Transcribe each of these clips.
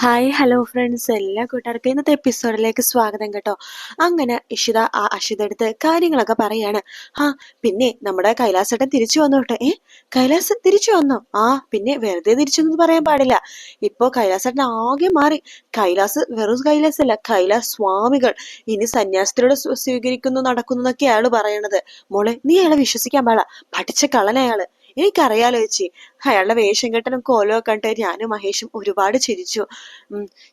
Hi hello friends എല്ലാ കൂട്ടുകാർക്കും ഇന്നത്തെ എപ്പിസോഡിലേക്ക് സ്വാഗതം കേട്ടോ. അങ്ങനെ ഇഷിത ആ അഷിത എടുത്ത് കാര്യങ്ങളൊക്കെ പറയാണ്. ആ പിന്നെ നമ്മുടെ കൈലാസേട്ടൻ തിരിച്ചു വന്നു കേട്ടോ ഏ കൈലാസ് തിരിച്ചു വന്നോ? ആ പിന്നെ വെറുതെ തിരിച്ചു എന്ന് പറയാൻ പാടില്ല. ഇപ്പോ കൈലാസേട്ടൻ ആകെ മാറി. കൈലാസ് വെറും കൈലാസല്ല കൈലാസ് സ്വാമികൾ. ഇനി സന്യാസത്തിലൂടെ സ്വീകരിക്കുന്നു നടക്കുന്നു എന്നൊക്കെ അയാൾ പറയണത്. മോളെ നീ അയാളെ വിശ്വസിക്കാൻ പാടില്ല. പഠിച്ച കള്ളനയാൾ എനിക്കറിയാലോ ചേച്ചി. അയാളുടെ വേഷം കെട്ടനും കോലവും കണ്ട് ഞാനും മഹേഷും ഒരുപാട് ചിരിച്ചു.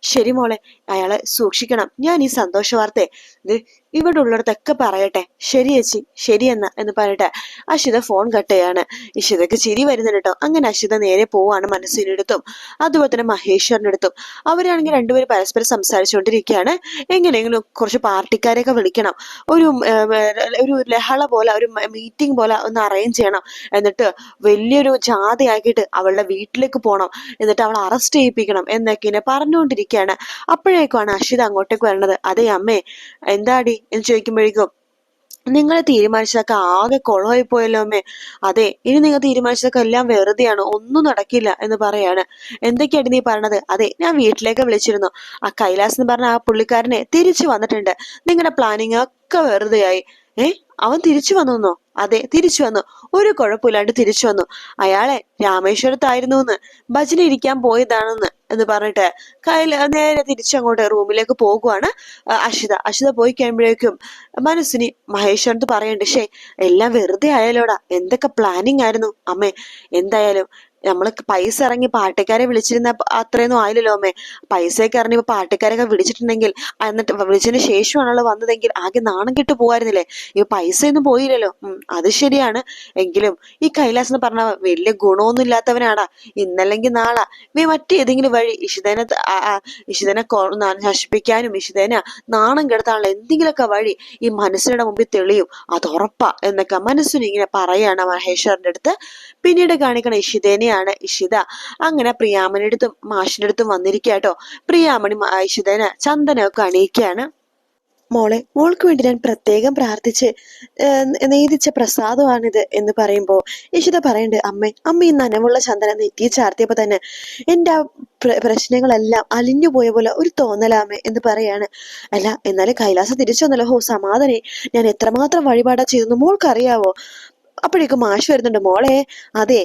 ശരി മോളെ അയാളെ സൂക്ഷിക്കണം. ഞാൻ ഈ സന്തോഷ വാർത്തയെ ഇവിടെ ഉള്ളിടത്തൊക്കെ പറയട്ടെ. ശരി ചേച്ചി ശരി എന്ന പറയട്ടെ. അഷിത ഫോൺ കട്ടയാണ് ഇഷിതക്ക് ചിരി വരുന്നുണ്ട് കേട്ടോ അങ്ങനെ അഷിത നേരെ പോവാണ് മനസ്സിനടുത്തും അതുപോലെ തന്നെ മഹേശ്വറിന്റെ അടുത്തും. അവരാണെങ്കിൽ രണ്ടുപേരും പരസ്പരം സംസാരിച്ചുകൊണ്ടിരിക്കുകയാണ്. എങ്ങനെയെങ്കിലും കുറച്ച് പാർട്ടിക്കാരെയൊക്കെ വിളിക്കണം. ഒരു ഒരു ലഹള പോലെ ഒരു മീറ്റിംഗ് പോലെ ഒന്ന് അറേഞ്ച് ചെയ്യണം. എന്നിട്ട് വലിയൊരു ജാഥയാക്കിയിട്ട് അവളുടെ വീട്ടിലേക്ക് പോകണം എന്നിട്ട് അവളെ അറസ്റ്റ് ചെയ്യിപ്പിക്കണം എന്നൊക്കെ ഇങ്ങനെ പറഞ്ഞുകൊണ്ടിരിക്കുകയാണ്. അപ്പോഴേക്കുമാണ് അഷിത അങ്ങോട്ടേക്ക് വരണത്. അതേ അമ്മേ എന്താടി? എന്ന് ചോദിക്കുമ്പോഴേക്കും നിങ്ങൾ തീരുമാനിച്ചതൊക്കെ ആകെ കുളമായി പോയല്ലോ അമ്മേ. അതെ ഇനി നിങ്ങൾ തീരുമാനിച്ചതൊക്കെ എല്ലാം വെറുതെയാണ് ഒന്നും നടക്കില്ല എന്ന് പറയാണ്. എന്തൊക്കെയാണ് നീ പറഞ്ഞത് അതെ ഞാൻ വീട്ടിലേക്ക് വിളിച്ചിരുന്നു. ആ കൈലാസ് എന്ന് പറഞ്ഞ ആ പുള്ളിക്കാരനെ തിരിച്ചു വന്നിട്ടുണ്ട്. നിങ്ങളുടെ പ്ലാനിങ് ഒക്കെ വെറുതെയായി. ഏ അവൻ തിരിച്ചു വന്നോ? അതെ തിരിച്ചു വന്നു. ഒരു കുഴപ്പമില്ലാണ്ട് തിരിച്ചു വന്നു. അയാളെ രാമേശ്വരത്തായിരുന്നു എന്ന് ഭജന ഇരിക്കാൻ പോയതാണെന്ന് എന്ന് പറഞ്ഞിട്ട് കയ്യിൽ നേരെ തിരിച്ചങ്ങോട്ട് റൂമിലേക്ക് പോകുവാണ് അഷിത അഷിത പോയി കഴിയുമ്പോഴേക്കും മനസ്സിന് മഹേശ്വരത്ത് പറയണ്ട് ഷേ എല്ലാം വെറുതെ ആയാലോടാ. എന്തൊക്കെ പ്ലാനിങ് ആയിരുന്നു? അമ്മേ എന്തായാലും നമ്മൾ പൈസ ഇറങ്ങി പാർട്ടിക്കാരെ വിളിച്ചിരുന്ന അത്രയൊന്നും ആയില്ലല്ലോ അമ്മേ. പൈസയൊക്കെ ഇറങ്ങി ഇപ്പൊ പാട്ടുകാരൊക്കെ വിളിച്ചിട്ടുണ്ടെങ്കിൽ എന്നിട്ട് വിളിച്ചതിന് ശേഷമാണല്ലോ വന്നതെങ്കിൽ ആകെ നാണം കെട്ട് പോകായിരുന്നില്ലേ ഈ പൈസയൊന്നും പോയില്ലല്ലോ. അത് ശരിയാണ്. എങ്കിലും ഈ കൈലാസ് എന്ന് പറഞ്ഞ വലിയ ഗുണമൊന്നും ഇല്ലാത്തവനാടാ. ഇന്നല്ലെങ്കിൽ നാളാ. ഇവ മറ്റേതെങ്കിലും വഴി ഇഷിതനെ ഇഷിതനെ നശിപ്പിക്കാനും ഇഷിതനെ നാണം കെടുത്താനുള്ള എന്തെങ്കിലുമൊക്കെ വഴി ഈ മനസ്സിനുടെ മുമ്പിൽ തെളിയും. അത് ഉറപ്പാ എന്നൊക്കെ മനസ്സിന് ഇങ്ങനെ പറയാണ് മഹേശ്വറിന്റെ അടുത്ത്. പിന്നീട് കാണിക്കണ ഇഷിതേനെയാണ് ഇഷിത. അങ്ങനെ പ്രിയാമണിയുടെ അടുത്തും മാഷിന്റെ അടുത്തും വന്നിരിക്കാട്ടോ പ്രിയാമണി ഇഷിതന് ചന്ദനമൊക്കെ അണിയിക്കുകയാണ്. മോളെ മോൾക്ക് വേണ്ടി ഞാൻ പ്രത്യേകം പ്രാർത്ഥിച്ച് നീതിച്ച പ്രസാദമാണിത് എന്ന് പറയുമ്പോൾ ഇഷിത പറയണ്ട് അമ്മേ അമ്മ ഈ നനവുള്ള ചന്ദനം നെറ്റി ചാർത്തിയപ്പോൾ തന്നെ എന്റെ ആ പ്ര- പ്രശ്നങ്ങളെല്ലാം അലിഞ്ഞു പോയ പോലെ ഒരു തോന്നലാമേ എന്ന് പറയാണ്. അല്ല എന്നാലും കൈലാസം തിരിച്ചു വന്നല്ലോ. ഹോ സമാധാനേ. ഞാൻ എത്രമാത്രം വഴിപാടാ ചെയ്തെന്ന് മോൾക്കറിയാവോ? അപ്പോഴേക്കും മാഷ് വരുന്നുണ്ട്. മോളെ അതെ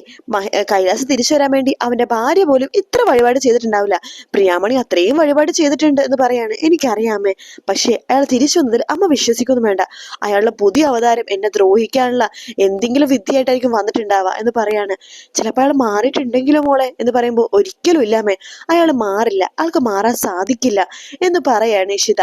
കൈലാസ് തിരിച്ചു വരാൻ വേണ്ടി അവന്റെ ഭാര്യ പോലും ഇത്ര വഴിപാട് ചെയ്തിട്ടുണ്ടാവില്ല. പ്രിയാമണി അത്രയും വഴിപാട് ചെയ്തിട്ടുണ്ട് എന്ന് പറയാണ്. എനിക്കറിയാമേ. പക്ഷേ അയാൾ തിരിച്ചു വന്നതിൽ അമ്മ വിശ്വസിക്കൊന്നും വേണ്ട. അയാളുടെ പുതിയ അവതാരം എന്നെ ദ്രോഹിക്കാനുള്ള എന്തെങ്കിലും വിദ്യയായിട്ടായിരിക്കും വന്നിട്ടുണ്ടാവുക എന്ന് പറയാണ്. ചിലപ്പോൾ അയാൾ മാറിയിട്ടുണ്ടെങ്കിലോ മോളെ എന്ന് പറയുമ്പോൾ ഒരിക്കലും ഇല്ലാമേ. അയാൾ മാറില്ല. ആൾക്ക് മാറാൻ സാധിക്കില്ല എന്ന് പറയാണ് ഇഷിത.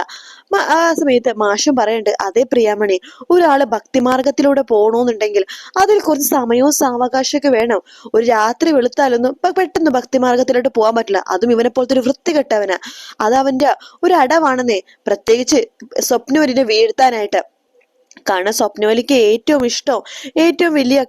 ആ സമയത്ത് മാഷും പറയുന്നുണ്ട് അതേ പ്രിയാമണി ഒരാൾ ഭക്തിമാർഗത്തിലൂടെ പോകണമെന്നുണ്ടെങ്കിൽ അതിൽ കുറച്ച് സമയവും സാവകാശമൊക്കെ വേണം. ഒരു രാത്രി വെളുത്താലൊന്നും പെട്ടെന്ന് ഭക്തിമാർഗത്തിലോട്ട് പോകാൻ പറ്റില്ല. അതും ഇവനെ പോലത്തെ ഒരു വൃത്തികെട്ടവനാ. അത് അവന്റെ ഒരു അടവാണെന്നേ. പ്രത്യേകിച്ച് സ്വപ്നവരിനെ വീഴ്ത്താനായിട്ട്. കാരണം സ്വപ്നവലിക്ക് ഏറ്റവും ഇഷ്ടവും ഏറ്റവും വലിയ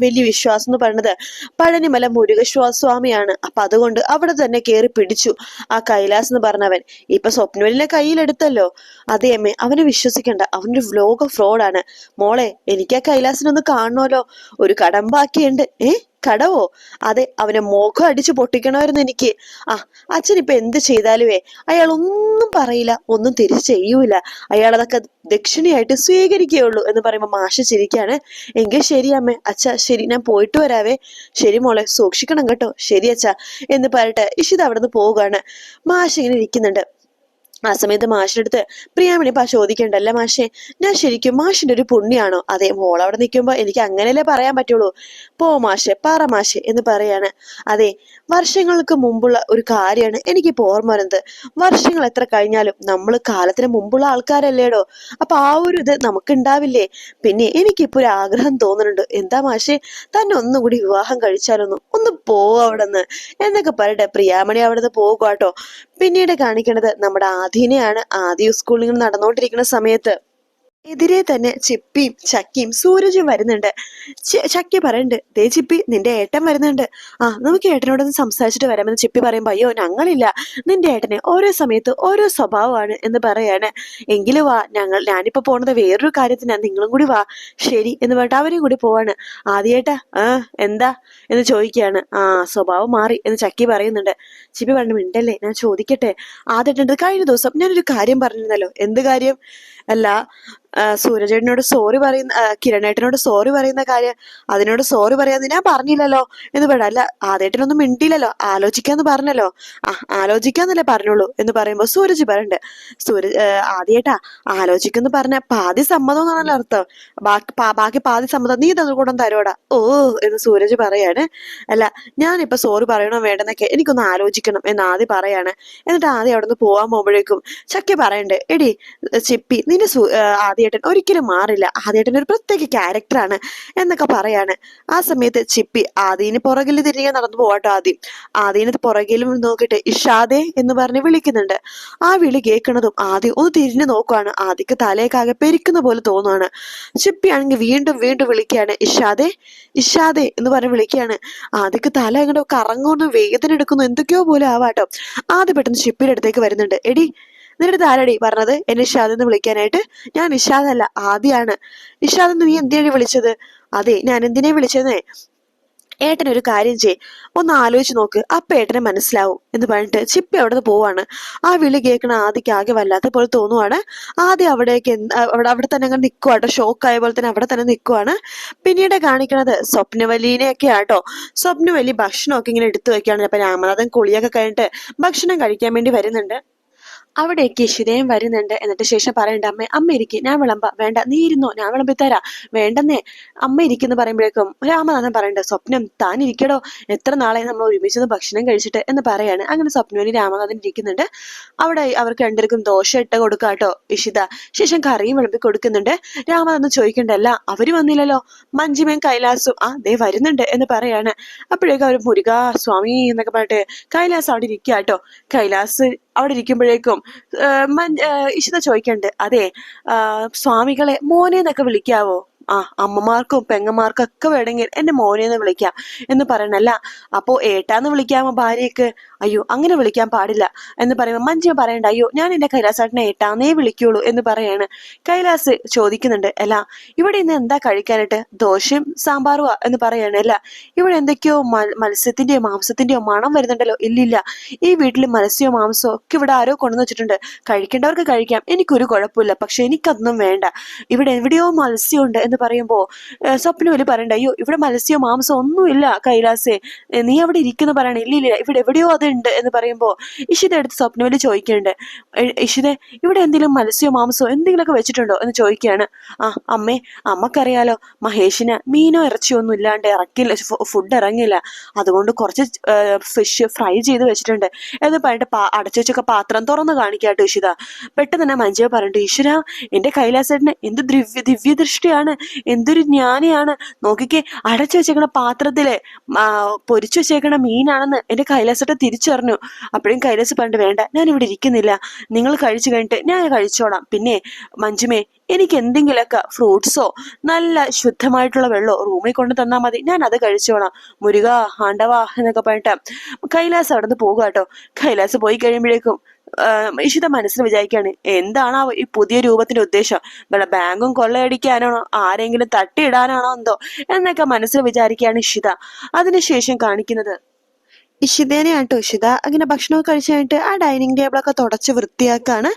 വലിയ വിശ്വാസം എന്ന് പറയുന്നത് പഴനിമല മുരുകസ്വാമിയാണ്. അപ്പൊ അതുകൊണ്ട് അവിടെ തന്നെ കയറി പിടിച്ചു. ആ കൈലാസ് എന്ന് പറഞ്ഞവൻ ഇപ്പൊ സ്വപ്നവലിനെ കയ്യിലെടുത്തല്ലോ. അതേ അമ്മേ അവനെ വിശ്വസിക്കണ്ട. അവനൊരു വ്ലോഗ് ഫ്രോഡാണ് മോളെ എനിക്ക് ആ കൈലാസിനൊന്ന് കാണണമല്ലോ ഒരു കടം ബാക്കിയുണ്ട്. ഏ? കടവോ? അതെ അവനെ മുഖം അടിച്ചു പൊട്ടിക്കണമായിരുന്നു എനിക്ക്. ആ അച്ഛൻ ഇപ്പൊ എന്ത് ചെയ്താലുവേ? അയാൾ ഒന്നും പറയില്ല ഒന്നും തിരിച്ചു ചെയ്യൂല. അയാൾ അതൊക്കെ ദക്ഷിണയായിട്ട് സ്വീകരിക്കുകയുള്ളൂ എന്ന് പറയുമ്പോൾ മാഷ ചിരിക്കാണ്. എങ്കിൽ ശരി അമ്മേ അച്ഛ ശരി ഞാൻ പോയിട്ട് വരാവേ. ശരി മോളെ സൂക്ഷിക്കണം കേട്ടോ. ശരി അച്ഛ എന്ന് പറഞ്ഞിട്ട് ഇഷിത അവിടെ നിന്ന് പോവുകയാണ്. മാഷ ഇങ്ങനെ ഇരിക്കുന്നുണ്ട്. ആ സമയത്ത് മാഷിന്റെ അടുത്ത് പ്രിയാമണി ഇപ്പൊ ചോദിക്കണ്ടല്ല മാഷെ? ഞാൻ ശരിക്കും മാഷിന്റെ ഒരു പുണ്യാണോ? അതെ മോൾ അവിടെ നിൽക്കുമ്പോൾ എനിക്ക് അങ്ങനെയല്ലേ പറയാൻ പറ്റുള്ളൂ. പോ മാഷെ പറ മാഷെ എന്ന് പറയാണ്. അതെ വർഷങ്ങൾക്ക് മുമ്പുള്ള ഒരു കാര്യമാണ് എനിക്കിപ്പോ ഓർമ്മ വരുന്നത്. വർഷങ്ങൾ എത്ര കഴിഞ്ഞാലും നമ്മൾ കാലത്തിന് മുമ്പുള്ള ആൾക്കാരല്ലേടോ? അപ്പൊ ആ ഒരു ഇത് നമുക്ക് ഉണ്ടാവില്ലേ പിന്നെ എനിക്കിപ്പോ ഒരു ആഗ്രഹം തോന്നുന്നുണ്ട്. എന്താ മാഷെ തന്നെ ഒന്നും കൂടി വിവാഹം കഴിച്ചാലൊന്നും ഒന്ന് പോവും അവിടെ നിന്ന് എന്നൊക്കെ പറയട്ടെ പ്രിയാമണി അവിടെ നിന്ന് പോകുക കേട്ടോ പിന്നീട് കാണിക്കേണ്ടത് നമ്മുടെ ആദീനെയാണ് ആദ്യ സ്കൂളിൽ നടന്നുകൊണ്ടിരിക്കുന്ന സമയത്ത്. എതിരെ തന്നെ ചിപ്പിയും ചക്കിയും സൂരജും വരുന്നുണ്ട്. ചക്കി പറയുന്നുണ്ട് ദേ ചിപ്പി നിന്റെ ഏട്ടൻ വരുന്നുണ്ട്. ആ നമുക്ക് ഏട്ടനോടൊന്ന് സംസാരിച്ചിട്ട് വരാമെന്ന് ചിപ്പി പറയുമ്പോ അയ്യോ ഞങ്ങളില്ല. നിന്റെ ഏട്ടനെ ഓരോ സമയത്ത് ഓരോ സ്വഭാവമാണ് എന്ന് പറയാണ്. എങ്കിലും വാ ഞങ്ങൾ ഞാനിപ്പോ പോണത് വേറൊരു കാര്യത്തിനാ നിങ്ങളും കൂടി വാ. ശരി എന്ന് പറഞ്ഞിട്ട് അവരും കൂടി പോവാണ്. ആദ്യേട്ടാ ആ എന്താ? എന്ന് ചോദിക്കുകയാണ്. ആ സ്വഭാവം മാറി എന്ന് ചക്കി പറയുന്നുണ്ട്. ചിപ്പി പറഞ്ഞു മിണ്ടല്ലേ ഞാൻ ചോദിക്കട്ടെ. ആദ്യമായിട്ടുണ്ട് കഴിഞ്ഞ ദിവസം ഞാനൊരു കാര്യം പറഞ്ഞിരുന്നല്ലോ. എന്ത് കാര്യം? അല്ല സൂരജേട്ടനോട് സോറി പറയുന്ന കിരണേട്ടനോട് സോറി പറയുന്ന കാര്യം അതിനോട് സോറി പറയാന്ന് ഞാൻ പറഞ്ഞില്ലല്ലോ എന്ന് പറയാം അല്ല ആദ്യേട്ടനൊന്നും മിണ്ടിയില്ലല്ലോ ആലോചിക്കാന്ന് പറഞ്ഞല്ലോ. ആ ആലോചിക്കാന്നല്ലേ പറഞ്ഞുള്ളൂ എന്ന് പറയുമ്പോൾ സൂരജ് പറയണ്ട് സൂരജ് ആദ്യേട്ടാ ആലോചിക്കുന്നു പറഞ്ഞ പാതി സമ്മതം എന്നാണല്ലോ അർത്ഥം. ബാക്കി ബാക്കി പാതി സമ്മതം നീ തന്നു കൂടെ തരോടാ ഓ എന്ന് സൂരജ് പറയാണ്. അല്ല ഞാനിപ്പോ സോറി പറയണോ വേണ്ടെന്നൊക്കെ എനിക്കൊന്ന് ആലോചിക്കണം എന്ന് ആദ്യം പറയാണ്. എന്നിട്ട് ആദ്യം അവിടെ നിന്ന് പോവാൻ പോകുമ്പോഴേക്കും ചക്കി പറയണ്ടേ എടി ചിപ്പി നിന്റെ സു- ആദ്യേട്ടൻ ഒരിക്കലും മാറില്ല. ആദ്യേട്ടൻ ഒരു പ്രത്യേക ക്യാരക്ടറാണ് എന്നൊക്കെ പറയാണ്. ആ സമയത്ത് ചിപ്പി ആദീന് പുറകിൽ തിരികെ നടന്നു പോവാട്ടോ ആദ്യം ആദീന് പുറകിലും നോക്കിയിട്ട് ഇഷാദെ എന്ന് പറഞ്ഞ് വിളിക്കുന്നുണ്ട്. ആ വിളി കേൾക്കുന്നതും ആദ്യം ഒന്ന് തിരിഞ്ഞു നോക്കുവാണ്. ആദ്യക്ക് തലയൊക്കാകെ പെരിക്കുന്ന പോലെ തോന്നുവാണ്. ചിപ്പി ആണെങ്കിൽ വീണ്ടും വീണ്ടും വിളിക്കുകയാണ് ഇഷാദേ ഇഷാദേ എന്ന് പറഞ്ഞ് വിളിക്കുകയാണ്. ആദ്യക്ക് തല അങ്ങോട്ട് കറങ്ങുന്നു വേദന എടുക്കുന്നു എന്തൊക്കെയോ പോലെ ആവാട്ടോ. ആദ്യം പെട്ടെന്ന് ചിപ്പിയുടെ അടുത്തേക്ക് വരുന്നുണ്ട്. എടി നിന്റെ ആരടി പറഞ്ഞത്? എന്നെ ഇഷാദ് എന്ന് വിളിക്കാനായിട്ട്? ഞാൻ നിഷാദല്ല ആദ്യാണ്. ഇഷാദ് നീ എന്തിനാണ് വിളിച്ചത്? അതെ ഞാൻ എന്തിനെ വിളിച്ചതേ ഒരു കാര്യം ചെയ് ഒന്ന് ആലോചിച്ച് നോക്ക് അപ്പൊ ഏട്ടനെ മനസ്സിലാവും എന്ന് പറഞ്ഞിട്ട് ചിപ്പി അവിടെ നിന്ന് പോവാണ്. ആ വിളി കേൾക്കണ ആദ്യക്ക് ആകെ വല്ലാത്ത പോലെ തോന്നുവാണ്. ആദ്യം അവിടേക്ക് അവിടെ അവിടെ തന്നെ അങ്ങനെ നിൽക്കുവാട്ടോ ഷോക്ക് ആയ പോലെ തന്നെ അവിടെ തന്നെ നിൽക്കുവാണ് പിന്നീട് കാണിക്കണത് സ്വപ്നവലീനെയൊക്കെ ആട്ടോ സ്വപ്നവലി ഭക്ഷണമൊക്കെ ഇങ്ങനെ എടുത്തു വെക്കുകയാണ് അപ്പൊ രാമനാഥൻ കുളിയൊക്കെ കഴിഞ്ഞിട്ട് ഭക്ഷണം കഴിക്കാൻ വേണ്ടി വരുന്നുണ്ട്. അവിടേക്ക് ശിതയും വരുന്നുണ്ട്. എന്നിട്ട് ശേഷം പറയണ്ട അമ്മ അമ്മ ഇരിക്കും. ഞാൻ വിളമ്പ വേണ്ട നീ ഇരുന്നോ. ഞാൻ വിളമ്പി തരാ. വേണ്ടെന്നേ. അമ്മ ഇരിക്കുന്നു പറയുമ്പോഴേക്കും രാമനാഥൻ പറയണ്ട സ്വപ്നം താൻ ഇരിക്കടോ. എത്ര നാളെ നമ്മൾ ഒരുമിച്ച് ഭക്ഷണം കഴിച്ചിട്ട്? എന്ന് പറയാണ്. അങ്ങനെ സ്വപ്നവിന് രാമനാഥൻ ഇരിക്കുന്നുണ്ട്. അവിടെ അവർക്ക് രണ്ടുപേർക്കും ദോശ ഇട്ട് കൊടുക്കാട്ടോ ഇഷിത. ശേഷം കറിയും വിളമ്പി കൊടുക്കുന്നുണ്ട്. രാമനാഥൻ ചോദിക്കണ്ടല്ല അവർ വന്നില്ലല്ലോ? മഞ്ജിമയും കൈലാസും ആ ദേ വരുന്നുണ്ട്. എന്ന് പറയാണ്. അപ്പോഴേക്കും അവർ മുരുക സ്വാമി എന്നൊക്കെ പറഞ്ഞിട്ട് കൈലാസ് അവിടെ ഇരിക്കുക കേട്ടോ കൈലാസ് അവിടെ ഇരിക്കുമ്പോഴേക്കും ഇഷിത ചോദിക്കണ്ട് അതെ സ്വാമികളെ മോനെ എന്നൊക്കെ വിളിക്കാവോ? ആ അമ്മമാർക്കും പെങ്ങന്മാർക്കും ഒക്കെ വേണമെങ്കിൽ എന്റെ മോനെ എന്ന് വിളിക്കാം എന്ന് പറയണല്ല അപ്പോ ഏട്ടാന്ന് വിളിക്കാമോ ഭാര്യയ്ക്ക്? അയ്യോ അങ്ങനെ വിളിക്കാൻ പാടില്ല എന്ന് പറയുമ്പോൾ മഞ്ജു പറയണ്ട അയ്യോ ഞാൻ എന്റെ കൈലാസാട്ടിനെ ഏട്ടാന്നേ വിളിക്കുള്ളൂ എന്ന് പറയാണ്. കൈലാസ് ചോദിക്കുന്നുണ്ട് അല്ല ഇവിടെ ഇന്ന് എന്താ കഴിക്കാനായിട്ട്? ദോശയും സാമ്പാറുവാ എന്ന് പറയാണ്. അല്ല ഇവിടെ എന്തൊക്കെയോ മത്സ്യത്തിന്റെയോ മാംസത്തിന്റെയോ മണം വരുന്നുണ്ടല്ലോ. ഇല്ലില്ല ഈ വീട്ടിൽ മത്സ്യമോ മാംസമോ ഒക്കെ ഇവിടെ ആരോ കൊണ്ടുവന്ന് വെച്ചിട്ടുണ്ട്. കഴിക്കേണ്ടവർക്ക് കഴിക്കാം. എനിക്കൊരു കുഴപ്പമില്ല പക്ഷെ എനിക്കതൊന്നും വേണ്ട. ഇവിടെ എവിടെയോ മത്സ്യമുണ്ട് എന്ന് പറയുമ്പോ സ്വപ്നം സ്വപ്നവലി പറയണ്ട അയ്യോ ഇവിടെ മത്സ്യം മാംസം ഒന്നുമില്ല കൈലാസേ. നീ അവിടെ ഇരിക്കുന്ന പറയണ. ഇല്ല ഇല്ല ഇവിടെ എവിടെയോ അതുണ്ട് എന്ന് പറയുമ്പോ ഇഷിത എടുത്ത് സ്വപ്നവലി ചോദിക്കുന്നുണ്ട് "ഏഹ് ഇഷിതെ ഇവിടെ എന്തെങ്കിലും മത്സ്യമോ മാംസമോ എന്തെങ്കിലുമൊക്കെ വെച്ചിട്ടുണ്ടോ? എന്ന് ചോദിക്കുകയാണ്. ആ അമ്മേ അമ്മക്കറിയാലോ മഹേഷിന് മീനോ ഇറച്ചിയോ ഒന്നും ഇല്ലാണ്ട് ഇറക്കില്ല ഫുഡ് ഇറങ്ങില്ല. അതുകൊണ്ട് കുറച്ച് ഫിഷ് ഫ്രൈ ചെയ്ത് വെച്ചിട്ടുണ്ട്. എന്ന് പറഞ്ഞിട്ട് പാ- അടച്ചു വെച്ചൊക്കെ പാത്രം തുറന്ന് കാണിക്കാട്ടോ ഇഷിത. പെട്ടെന്ന് തന്നെ മഞ്ജു പറഞ്ഞിട്ട് ഈശ്വര എന്റെ കൈലാസേട്ടന് എന്ത് ദിവ്യ ദിവ്യദൃഷ്ടിയാണ്. എന്തൊരു ജ്ഞാനിയാണ്. നോക്കിക്കേ അടച്ചു വെച്ചേക്കണ പാത്രത്തിൽ പൊരിച്ചു വെച്ചേക്കണ മീനാണെന്ന് എന്റെ കൈലാസേട്ടൻ തിരിച്ചറിഞ്ഞു. അപ്പോഴും കൈലാസ് പറഞ്ഞിട്ട് വേണ്ട ഞാൻ ഇവിടെ ഇരിക്കുന്നില്ല. നിങ്ങൾ കഴിച്ചു കഴിഞ്ഞിട്ട് ഞാൻ കഴിച്ചോളാം. പിന്നെ മഞ്ജുമേ എനിക്ക് എന്തെങ്കിലുമൊക്കെ ഫ്രൂട്ട്സോ നല്ല ശുദ്ധമായിട്ടുള്ള വെള്ളമോ റൂമിൽ കൊണ്ട് തന്നാൽ മതി. ഞാൻ അത് കഴിച്ചോളാം. മുരുക ആണ്ടവ എന്നൊക്കെ പറഞ്ഞിട്ട് കൈലാസ് അവിടെ നിന്ന് പോകുക കേട്ടോ കൈലാസ് പോയി കഴിയുമ്പോഴേക്കും ഇഷിത മനസ്സിൽ വിചാരിക്കുകയാണ് എന്താണ് ഈ പുതിയ രൂപത്തിന്റെ ഉദ്ദേശം? വല്ല ബാങ്കും കൊള്ളയടിക്കാനാണോ? ആരെങ്കിലും തട്ടിയിടാനാണോ എന്തോ? എന്നൊക്കെ മനസ്സിൽ വിചാരിക്കുകയാണ് ഇഷിത അതിനുശേഷം കാണിക്കുന്നത് ഇഷിതേനെ ആട്ടോ ഇഷിത അങ്ങനെ ഭക്ഷണമൊക്കെ കഴിച്ചു കഴിഞ്ഞിട്ട് ആ ഡൈനിങ് ടേബിളൊക്കെ തുടച്ച് വൃത്തിയാക്കാണ്.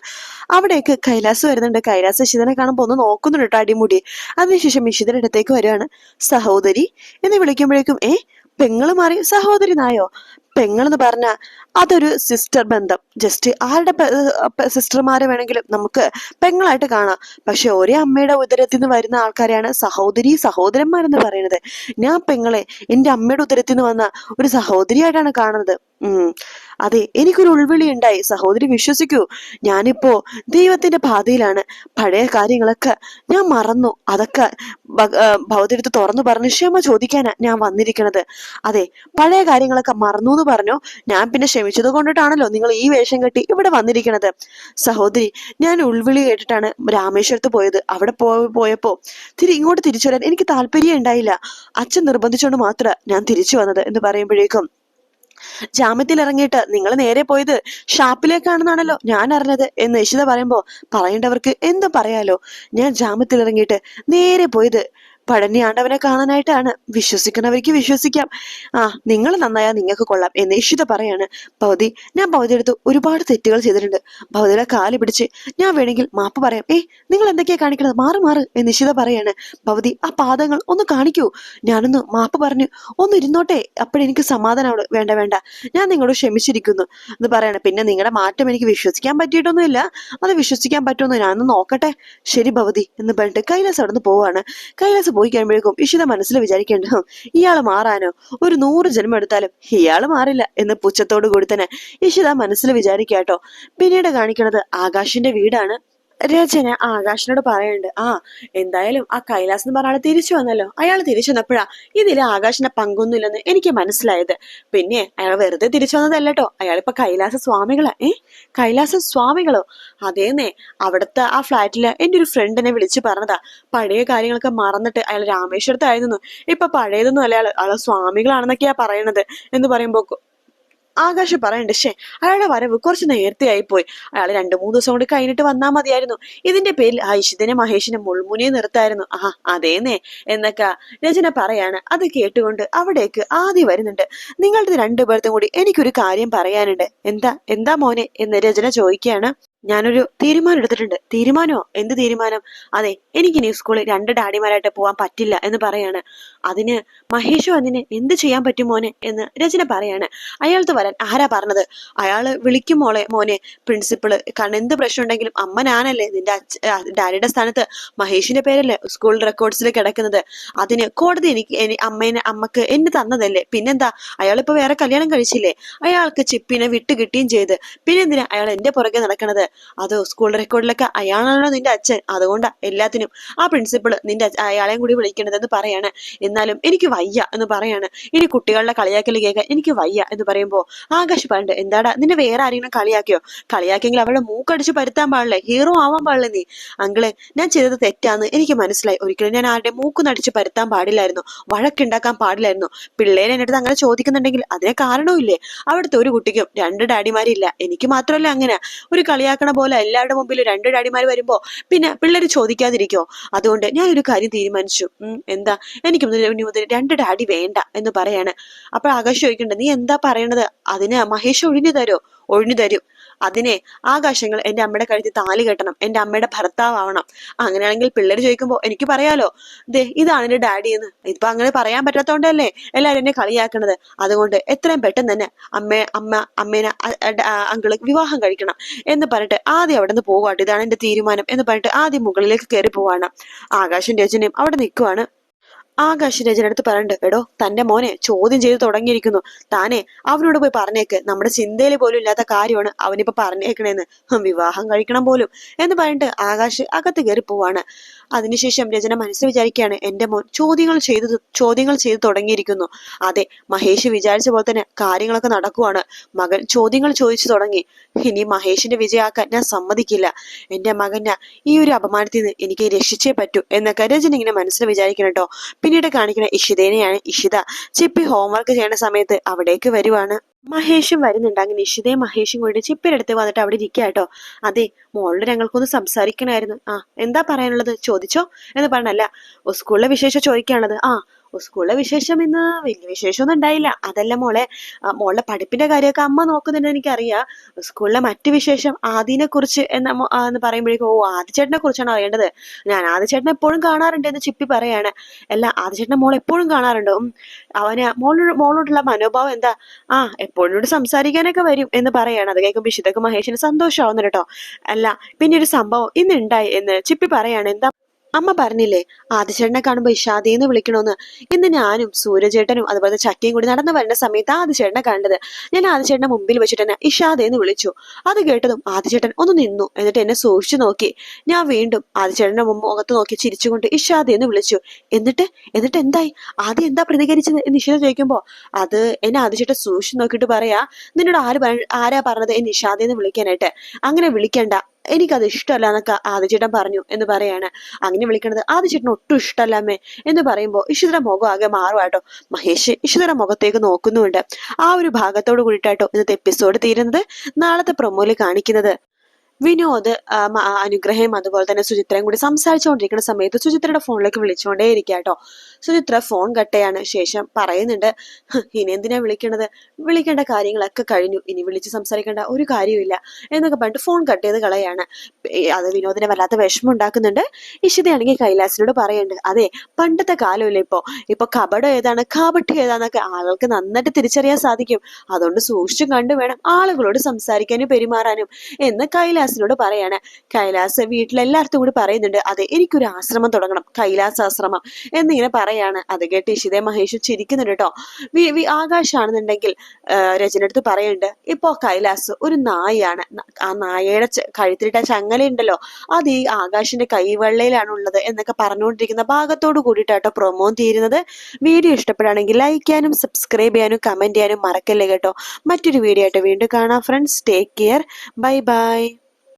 അവിടേക്ക് കൈലാസ് വരുന്നുണ്ട്. കൈലാസ് ഇഷിതനെ കാണുമ്പോൾ ഒന്ന് നോക്കുന്നുണ്ട് കേട്ടോ അടിമുടി. അതിനുശേഷം ഇഷിതയുടെ അടുത്തേക്ക് വരുവാണ് സഹോദരി. എന്ന് വിളിക്കുമ്പോഴേക്കും ഏ പെങ്ങൾ മാറി സഹോദരി നായോ? പെങ്ങളെന്ന് പറഞ്ഞാൽ അതൊരു സിസ്റ്റർ ബന്ധം. ജസ്റ്റ് ആരുടെ സിസ്റ്റർമാരെ വേണമെങ്കിലും നമുക്ക് പെങ്ങളായിട്ട് കാണാം. പക്ഷെ ഒരേ അമ്മയുടെ ഉദരത്തിൽ നിന്ന് വരുന്ന ആൾക്കാരെയാണ് സഹോദരി സഹോദരന്മാരെന്ന് പറയുന്നത്. ഞാൻ പെങ്ങളെ എന്റെ അമ്മയുടെ ഉദരത്തിൽ നിന്ന് വന്ന ഒരു സഹോദരിയായിട്ടാണ് കാണുന്നത്. ഉം. അതെ എനിക്കൊരു ഉൾവിളി ഉണ്ടായി. സഹോദരി വിശ്വസിക്കൂ. ഞാനിപ്പോ ദൈവത്തിന്റെ പാതയിലാണ്. പഴയ കാര്യങ്ങളൊക്കെ ഞാൻ മറന്നു. അതൊക്കെ ഭൗതിരത്ത് തുറന്നു പറഞ്ഞ് ക്ഷമ ചോദിക്കാനാ ഞാൻ വന്നിരിക്കണത്. അതെ പഴയ കാര്യങ്ങളൊക്കെ മറന്നു എന്ന് പറഞ്ഞു. ഞാൻ പിന്നെ ക്ഷമിച്ചത് കൊണ്ടിട്ടാണല്ലോ നിങ്ങൾ ഈ വേഷം കെട്ടി ഇവിടെ വന്നിരിക്കണത്. സഹോദരി ഞാൻ ഉൾവിളി കേട്ടിട്ടാണ് രാമേശ്വരത്ത് പോയത്. അവിടെ പോയപ്പോ തിരി ഇങ്ങോട്ട് തിരിച്ചു വരാൻ എനിക്ക് താല്പര്യം ഉണ്ടായില്ല. അച്ഛൻ നിർബന്ധിച്ചുകൊണ്ട് മാത്രം ഞാൻ തിരിച്ചു വന്നത് എന്ന് പറയുമ്പോഴേക്കും ജാമ്യത്തിൽ ഇറങ്ങിയിട്ട് നിങ്ങൾ നേരെ പോയത് ഷാപ്പിലേക്കാണെന്നാണല്ലോ ഞാൻ അറിഞ്ഞത് എന്ന് യശിത പറയുമ്പോ പറയേണ്ടവർക്ക് എന്തും പറയാലോ? ഞാൻ ജാമ്യത്തിൽ ഇറങ്ങിയിട്ട് നേരെ പോയത് പഴനി അവനെ കാണാനായിട്ടാണ്. വിശ്വസിക്കുന്നവർക്ക് വിശ്വസിക്കാം. ആ നിങ്ങൾ നന്നായാൽ നിങ്ങൾക്ക് കൊള്ളാം എന്ന് ഇഷിത പറയാണ്. ഭവതി ഞാൻ ഭവതിയുടെ അടുത്ത് ഒരുപാട് തെറ്റുകൾ ചെയ്തിട്ടുണ്ട്. ഭവതിയുടെ കാൽ പിടിച്ച് ഞാൻ വേണമെങ്കിൽ മാപ്പ് പറയാം. ഏയ് നിങ്ങൾ എന്തൊക്കെയാ കാണിക്കണത്? മാറ് മാറ് എന്ന് ഇഷിത പറയാണ്. ഭവതി ആ പാദങ്ങൾ ഒന്ന് കാണിക്കൂ. ഞാനൊന്ന് മാപ്പ് പറഞ്ഞു ഒന്ന് ഇരുന്നോട്ടെ. അപ്പോഴെനിക്ക് സമാധാനമാണ് വേണ്ട വേണ്ട. ഞാൻ നിങ്ങളോട് ക്ഷമിച്ചിരിക്കുന്നു എന്ന് പറയണം. പിന്നെ നിങ്ങളുടെ മാറ്റം എനിക്ക് വിശ്വസിക്കാൻ പറ്റിയിട്ടൊന്നുമില്ല. അത് വിശ്വസിക്കാൻ പറ്റുമെന്ന് ഞാനൊന്ന് നോക്കട്ടെ. ശരി ഭവതി എന്ന് പറഞ്ഞിട്ട് കൈലാസ് അവിടെ നിന്ന് പോവാണ്. കൈലാസ് പോയി കഴിയുമ്പോഴേക്കും ഇഷിത മനസ്സിൽ വിചാരിക്കേണ്ട ഇയാൾ മാറാനോ? ഒരു നൂറ് ജന്മം എടുത്താലും ഇയാൾ മാറില്ല എന്ന് പുച്ഛത്തോടു കൂടി തന്നെ ഇഷിത മനസ്സിൽ വിചാരിക്കാട്ടോ പിന്നീട് കാണിക്കുന്നത് ആകാശിന്റെ വീടാണ്. രചന. ആകാശിനോട് പറയുന്നുണ്ട് ആ എന്തായാലും ആ കൈലാസ് എന്ന് പറഞ്ഞ ആൾ തിരിച്ചു വന്നല്ലോ. അയാൾ തിരിച്ചു വന്നപ്പോഴാ ഇതിൽ ആകാശിന്റെ പങ്കൊന്നുമില്ലെന്ന് എനിക്ക് മനസ്സിലായത്. പിന്നെ അയാൾ വെറുതെ തിരിച്ചു വന്നതല്ലോ അയാൾ ഇപ്പൊ കൈലാസ സ്വാമികളാ. ഏ കൈലാസ സ്വാമികളോ? അതേന്നേ അവിടുത്തെ ആ ഫ്ലാറ്റിൽ എന്റെ ഒരു ഫ്രണ്ടിനെ വിളിച്ചു പറഞ്ഞതാ. പഴയ കാര്യങ്ങളൊക്കെ മറന്നിട്ട് അയാൾ രാമേശ്വരത്തായിരുന്നു. ഇപ്പൊ പഴയതൊന്നും അല്ല അയാൾ സ്വാമികളാണെന്നൊക്കെയാ പറയണത് എന്ന് പറയുമ്പോ ആകാശ് പറയണ്ട ശേ അയാളുടെ വരവ് കുറച്ച് നേരത്തെ ആയിപ്പോയി അയാൾ രണ്ടു മൂന്ന് ദിവസം കൊണ്ട് കഴിഞ്ഞിട്ട് വന്നാൽ മതിയായിരുന്നു. ഇതിന്റെ പേരിൽ ഐഷിതിനെ മഹേഷിനെ മുൾമുനെ നിർത്തായിരുന്നു. ആ അതേന്നേ എന്നൊക്കെ രചന പറയാണ്. അത് കേട്ടുകൊണ്ട് അവിടേക്ക് ആദ്യം വരുന്നുണ്ട്. നിങ്ങളുടെ രണ്ടുപേർത്തും കൂടി എനിക്കൊരു കാര്യം പറയാനുണ്ട്. എന്താ എന്താ മോനെ എന്ന് രചന ചോദിക്കുകയാണ്. ഞാനൊരു തീരുമാനം എടുത്തിട്ടുണ്ട്. തീരുമാനമോ എന്ത് തീരുമാനം? അതെ എനിക്ക് എനിക്കിനി സ്കൂളിൽ രണ്ട് ഡാഡിമാരായിട്ട് പോകാൻ പറ്റില്ല എന്ന് പറയാണ്. അതിന് മഹേഷോ അതിന് എന്ത് ചെയ്യാൻ പറ്റും മോനെ എന്ന് രചന പറയാണ്. അയാൾക്ക് വരാൻ ആരാ പറഞ്ഞത്? അയാൾ വിളിക്കും മോളെ മോനെ പ്രിൻസിപ്പിൾ. കാരണം എന്ത് പ്രശ്നം ഉണ്ടെങ്കിലും അമ്മ ഞാനല്ലേ നിന്റെ ഡാഡിയുടെ സ്ഥാനത്ത് മഹേഷിന്റെ പേരല്ലേ സ്കൂൾ റെക്കോർഡ്സിൽ കിടക്കുന്നത്. അതിന് കോടതി എനിക്ക് എനി- അമ്മേനെ അമ്മയ്ക്ക് എന്നെ തന്നതല്ലേ. പിന്നെന്താ? അയാളിപ്പോ വേറെ കല്യാണം കഴിച്ചില്ലേ? അയാൾക്ക് ചിപ്പിനെ വിട്ട് കിട്ടുകയും ചെയ്ത്. പിന്നെന്തിനാ അയാൾ എന്റെ പുറകെ നടക്കണത്? അതോ സ്കൂൾ റെക്കോർഡിലൊക്കെ അയാളാണല്ലോ നിന്റെ അച്ഛൻ. അതുകൊണ്ടാ എല്ലാത്തിനും ആ പ്രിൻസിപ്പിൾ നിന്റെ അയാളെയും കൂടി വിളിക്കണതെന്ന് പറയാണ്. എന്നാലും എനിക്ക് വയ്യ എന്ന് പറയാണ്. ഇനി കുട്ടികളുടെ കളിയാക്കൽ കേൾക്കാൻ എനിക്ക് വയ്യ എന്ന് പറയുമ്പോൾ ആകാശ് പണ്ട് എന്താടാ നിന്നെ വേറെ ആരെങ്കിലും കളിയാക്കിയോ? കളിയാക്കിയെങ്കിൽ അവളുടെ മൂക്കടിച്ച് പരുത്താൻ പാടില്ലേ? ഹീറോ ആവാൻ പാടില്ല നീ? അങ്കിളെ ഞാൻ ചെയ്തത് തെറ്റാന്ന് എനിക്ക് മനസ്സിലായി. ഒരിക്കലും ഞാൻ ആരുടെ മൂക്കുന്നടിച്ച് പരുത്താൻ പാടില്ലായിരുന്നു. വഴക്കുണ്ടാക്കാൻ പാടില്ലായിരുന്നു. പിള്ളേരെ എന്റെ അടുത്ത് അങ്ങനെ ചോദിക്കുന്നുണ്ടെങ്കിൽ അതിനെ കാരണവുമില്ലേ അവിടുത്തെ ഒരു കുട്ടിക്കും രണ്ട് ഡാഡിമാരില്ല. എനിക്ക് മാത്രമല്ല അങ്ങനെ. ഒരു കളിയാക്കണ പോലെ എല്ലാവരുടെ മുമ്പിൽ രണ്ട് ഡാഡിമാർ വരുമ്പോ പിന്നെ പിള്ളേർ ചോദിക്കാതിരിക്കോ? അതുകൊണ്ട് ഞാൻ ഒരു കാര്യം തീരുമാനിച്ചു. എന്താ? എനിക്ക് മുതൽ രണ്ട് ഡാഡി വേണ്ട എന്ന് പറയാണ്. അപ്പോൾ ആകാശ് ചോദിക്കണ്ട നീ എന്താ പറയണത്? അതിന് മഹേഷ് ഒഴിഞ്ഞു തരോ? ഒഴിഞ്ഞു തരും. അതിനെ ആകാശങ്ങൾ എന്റെ അമ്മയുടെ കഴുത്തിൽ താലി കെട്ടണം എന്റെ അമ്മയുടെ ഭർത്താവണം അങ്ങനെയാണെങ്കിൽ പിള്ളേർ ചോദിക്കുമ്പോൾ എനിക്ക് പറയാലോ ദേ ഇതാണ് എന്റെ ഡാഡി എന്ന്. ഇപ്പം അങ്ങനെ പറയാൻ പറ്റാത്തതുകൊണ്ടല്ലേ എല്ലാവരും എന്നെ കളിയാക്കണത്. അതുകൊണ്ട് എത്രയും പെട്ടെന്ന് തന്നെ അമ്മ അമ്മ അമ്മേനെ അങ്കിൾ വിവാഹം കഴിക്കണം എന്ന് പറഞ്ഞിട്ട് ആദ്യം അവിടെ നിന്ന് പോകാട്ടോ ഇതാണ് എന്റെ തീരുമാനം എന്ന് പറഞ്ഞിട്ട് ആദ്യം മുകളിലേക്ക് കയറി പോവാണ്. ആകാശിന്റെ അച്ഛനെയും അവിടെ നിൽക്കുവാണ്. ആകാശ് രചനടുത്ത് പറയണ്ട് എടോ തന്റെ മോനെ ചോദ്യം ചെയ്ത് തുടങ്ങിയിരിക്കുന്നു. താനെ അവനോട് പോയി പറഞ്ഞേക്ക്. നമ്മുടെ ചിന്തയിൽ പോലും ഇല്ലാത്ത കാര്യമാണ് അവനിപ്പോ പറഞ്ഞേക്കണേന്ന്. വിവാഹം കഴിക്കണം പോലും എന്ന് പറഞ്ഞിട്ട് ആകാശ് അകത്ത് കയറി പോവാണ്. അതിനുശേഷം രചന മനസ്സിൽ വിചാരിക്കുകയാണ് എന്റെ മോൻ ചോദ്യങ്ങൾ ചെയ്തു ചോദ്യങ്ങൾ ചെയ്തു തുടങ്ങിയിരിക്കുന്നു. അതെ മഹേഷ് വിചാരിച്ച പോലെ തന്നെ കാര്യങ്ങളൊക്കെ നടക്കുവാണ്. മകൻ ചോദ്യങ്ങൾ ചോദിച്ചു തുടങ്ങി. ഇനി മഹേഷിന്റെ വിജയാക്കാൻ ഞാൻ സമ്മതിക്കില്ല. എന്റെ മകനെ ഈ ഒരു അപമാനത്തിൽ നിന്ന് എനിക്ക് രക്ഷിച്ചേ പറ്റൂ എന്നൊക്കെ രചന ഇങ്ങനെ മനസ്സിൽ വിചാരിക്കണം കേട്ടോ പിന്നീട് കാണിക്കുന്ന ഇഷിതേനെയാണ് ഇഷിത. ചിപ്പി ഹോംവർക്ക് ചെയ്യുന്ന സമയത്ത് അവിടേക്ക് വരുവാണ്. മഹേഷും വരുന്നുണ്ട്. അങ്ങനെ ഇഷിതയും മഹേഷും കൂടി ചിപ്പിയുടെ അടുത്ത് വന്നിട്ട് അവിടെ ഇരിക്കുക കേട്ടോ. അതെ മോളുടെ ഞങ്ങൾക്കൊന്ന് സംസാരിക്കണമായിരുന്നു ആ എന്താ പറയാനുള്ളത്? ചോദിച്ചോ എന്ന് പറഞ്ഞല്ല. സ്കൂളിലെ വിശേഷം ചോദിക്കാനുള്ളത്. ആ സ്കൂളിലെ വിശേഷം ഇന്ന് വലിയ വിശേഷമൊന്നും ഉണ്ടായില്ല. അതല്ല മോളെ മോളെ പഠിപ്പിന്റെ കാര്യമൊക്കെ അമ്മ നോക്കുന്നുണ്ട് എനിക്കറിയാം. സ്കൂളിലെ മറ്റു വിശേഷം ആദിനെ കുറിച്ച് എന്ന പറയുമ്പോഴേക്കും ഓ ആദിച്ചേട്ടനെ കുറിച്ചാണ് അറിയേണ്ടത്? ഞാൻ ആദിച്ചേട്ടനെ എപ്പോഴും കാണാറുണ്ട് എന്ന് ചിപ്പി പറയാണ്. അല്ല ആദിച്ചേട്ടനെ മോൾ എപ്പോഴും കാണാറുണ്ടോ. അവന് മോളോട് മോളോടുള്ള മനോഭാവം എന്താ? ആ എപ്പോഴും സംസാരിക്കാനൊക്കെ വരും എന്ന് പറയാണ്. അത് കേൾക്കുമ്പോൾ ഇഷിതക്ക് മഹേഷിന് സന്തോഷമാവുന്നു കേട്ടോ. അല്ല പിന്നെ ഒരു സംഭവം ഇന്നുണ്ടായി എന്ന് ചിപ്പി പറയാണ്. എന്താ അമ്മ പറഞ്ഞില്ലേ ആദിചേട്ടനെ കാണുമ്പോ ഇഷാദേന്ന് വിളിക്കണോന്ന്. ഇന്ന് ഞാനും സൂര്യചേട്ടനും അതുപോലെ ചക്കയും കൂടി നടന്നു വരുന്ന സമയത്ത് ആദിചേട്ടനെ കണ്ടത്. ഞാൻ ആദിചേട്ടനെ മുമ്പിൽ വെച്ചിട്ട് തന്നെ ഇഷാദേന്ന് വിളിച്ചു. അത് കേട്ടതും ആദിചേട്ടൻ ഒന്ന് നിന്നു എന്നിട്ട് എന്നെ സൂക്ഷിച്ചു നോക്കി. ഞാൻ വീണ്ടും ആദിചേട്ടന്റെ മുമ്പ് മുഖത്ത് നോക്കി ചിരിച്ചുകൊണ്ട് ഇഷാദേന്ന് വിളിച്ചു. എന്നിട്ട് എന്നിട്ട് എന്തായി? ആദ്യം എന്താ പ്രതികരിച്ചത് എന്ന് ഇഷാദ ചോദിക്കുമ്പോ അത് എന്നെ ആദിചേട്ടൻ സൂക്ഷിച്ചു നോക്കിയിട്ട് പറയാ നിന്നോട് ആര് ആരാ പറഞ്ഞത് എന്നെ ഇഷാദേന്ന് വിളിക്കാനായിട്ട്. അങ്ങനെ വിളിക്കണ്ട. എനിക്കത് ഇഷ്ടമല്ല എന്നൊക്കെ ആദിചേട്ടൻ പറഞ്ഞു എന്ന് പറയാണ്. അങ്ങനെ വിളിക്കണത് ആദിചേട്ടന് ഒട്ടും ഇഷ്ടമല്ല എന്ന് പറയുമ്പോൾ ഈശ്വര മുഖം ആകെ മാറുവാട്ടോ മഹേഷ് ഇഷിതയുടെ മുഖത്തേക്ക് നോക്കുന്നുണ്ട് ആ ഒരു ഭാഗത്തോട് കൂടിയിട്ടാട്ടോ ഇന്നത്തെ എപ്പിസോഡ് തീരുന്നത്. നാളത്തെ പ്രൊമോയിൽ കാണിക്കുന്നത്. വിനോദ് അനുഗ്രഹം അതുപോലെ തന്നെ സുചിത്രയും കൂടി സംസാരിച്ചുകൊണ്ടിരിക്കുന്ന സമയത്ത് സുചിത്രയുടെ ഫോണിലേക്ക് വിളിച്ചുകൊണ്ടേ ഇരിക്കാട്ടോ സുചിത്ര ഫോൺ കട്ടയാണ്. ശേഷം പറയുന്നുണ്ട് ഇനി എന്തിനാ വിളിക്കണത്? വിളിക്കേണ്ട കാര്യങ്ങളൊക്കെ കഴിഞ്ഞു. ഇനി വിളിച്ച് സംസാരിക്കേണ്ട ഒരു കാര്യമില്ല എന്നൊക്കെ പറഞ്ഞിട്ട് ഫോൺ കട്ട് ചെയ്ത് കളയാണ്. അത് വിനോദിനെ വല്ലാത്ത വിഷമം ഉണ്ടാക്കുന്നുണ്ട് ഇഷിതയാണെങ്കിൽ കൈലാസിനോട് പറയുന്നുണ്ട് അതെ പണ്ടത്തെ കാലമില്ല ഇപ്പൊ? ഇപ്പൊ കബഡ് ഏതാണ്? കാപട്ടി ഏതാണെന്നൊക്കെ ആളുകൾക്ക് നന്നായിട്ട് തിരിച്ചറിയാൻ സാധിക്കും. അതുകൊണ്ട് സൂക്ഷിച്ചും കണ്ടു വേണം ആളുകളോട് സംസാരിക്കാനും പെരുമാറാനും എന്ന് കൈലാസിനോട് പറയാണ് കൈലാസ് വീട്ടിലെല്ലായിടത്തും കൂടി പറയുന്നുണ്ട് അതെ എനിക്കൊരു ആശ്രമം തുടങ്ങണം കൈലാസ് ആശ്രമം എന്നിങ്ങനെ പറയാണ്. അത് കേട്ട് ഇഷിതേ മഹേഷ് ചിരിക്കുന്നുണ്ട് കേട്ടോ. വി- വി- ആകാശാണെന്നുണ്ടെങ്കിൽ രചനടുത്ത് പറയുന്നുണ്ട് ഇപ്പോ കൈലാസ് ഒരു നായയാണ്. ആ നായയുടെ കഴുത്തിലിട്ട ചങ്ങലയുണ്ടല്ലോ അത് ഈ ആകാശിന്റെ കൈവെള്ളയിലാണ് ഉള്ളത് എന്നൊക്കെ പറഞ്ഞുകൊണ്ടിരിക്കുന്ന ഭാഗത്തോട് കൂടിയിട്ടാട്ടോ പ്രൊമോ തീരുന്നത്. വീഡിയോ ഇഷ്ടപ്പെടുകയാണെങ്കിൽ ലൈക്ക് ചെയ്യാനും സബ്സ്ക്രൈബ് ചെയ്യാനും കമന്റ് ചെയ്യാനും മറക്കല്ലേ കേട്ടോ. മറ്റൊരു വീഡിയോ ആയിട്ട് വീണ്ടും കാണാം friends take care bye bye